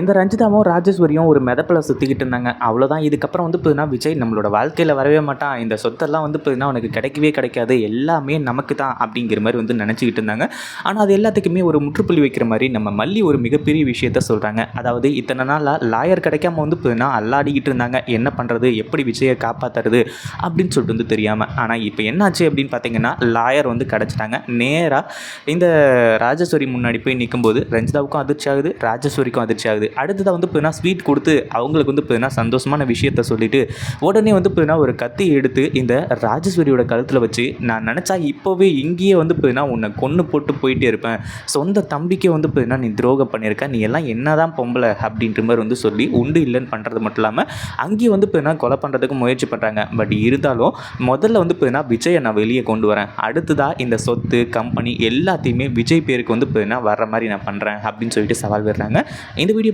இந்த ரஞ்சிதாவும் ராஜேஸ்வரியும் ஒரு மிதப்பில் சுற்றிக்கிட்டு இருந்தாங்க. அவ்வளோதான் இதுக்கப்புறம் வந்து பார்த்தீங்கன்னா விஜய் நம்மளோட வாழ்க்கையில் வரவே மாட்டான். இந்த சொத்தெல்லாம் வந்து பார்த்தீங்கன்னா அவனுக்கு கிடைக்கவே கிடைக்காது. எல்லாமே நமக்கு தான் அப்படிங்கிற மாதிரி வந்து நினச்சிக்கிட்டு இருந்தாங்க. ஆனால் அது எல்லாத்துக்குமே ஒரு முற்றுப்புள்ளி வைக்கிற மாதிரி நம்ம மல்லி ஒரு மிகப்பெரிய விஷயத்த சொல்கிறாங்க அதாவது இத்தனை நாளாக லாயர் கிடைக்காம வந்து பார்த்தீங்கன்னா அல்லாடிக்கிட்டு இருந்தாங்க. என்ன பண்ணுறது எப்படி விஜயை காப்பாற்றுறது அப்படின்னு சொல்லிட்டு வந்து தெரியாமல் ஆனால் இப்போ என்னாச்சு அப்படின்னு பார்த்தீங்கன்னா லாயர் வந்து கிடச்சிட்டாங்க. நேராக இந்த ராஜேஸ்வரி முன்னாடி போய் நிற்கும்போது ரஞ்சிதாவுக்கும் அதிர்ச்சி ஆகுது ராஜேஸ்வரிக்கும் அதிர்ச்சி ஆகுது. அடுத்ததாக வந்து இப்போனா ஸ்வீட் கொடுத்து அவங்களுக்கு வந்து இப்போனா சந்தோஷமான விஷயத்த சொல்லிவிட்டு உடனே வந்து இப்போனா ஒரு கத்தி எடுத்து இந்த ராஜேஸ்வரியோட கழுத்தில் வச்சு நான் நினச்சா இப்போவே இங்கேயே வந்து இப்போனா உன்னை கொன்று போட்டு போயிட்டே இருப்பேன். சொந்த தம்பிக்கே வந்து இப்போனா நீ துரோகம் பண்ணியிருக்க. நீ எல்லாம் என்னதான் பொம்பளை அப்படின்ற மாதிரி வந்து சொல்லி உண்டு இல்லைன்னு பண்ணுறது மட்டும் இல்லாமல் அங்கேயே வந்து பார்த்தீங்கன்னா கொலை பண்ணுறதுக்கு முயற்சி பண்ணுறாங்க பட் இருந்தாலும் முதல்ல வந்து பார்த்தீங்கன்னா விஜயை நான் வெளியே கொண்டு வரேன். அடுத்ததாக இந்த சொத்து கம்பெனி எல்லாத்தையுமே விஜய் பேருக்கு வந்து பார்த்தீங்கன்னா வர்ற மாதிரி நான் பண்ணுறேன் அப்படின்னு சொல்லிட்டு சவால் விடுறாங்க. இந்த வீடியோ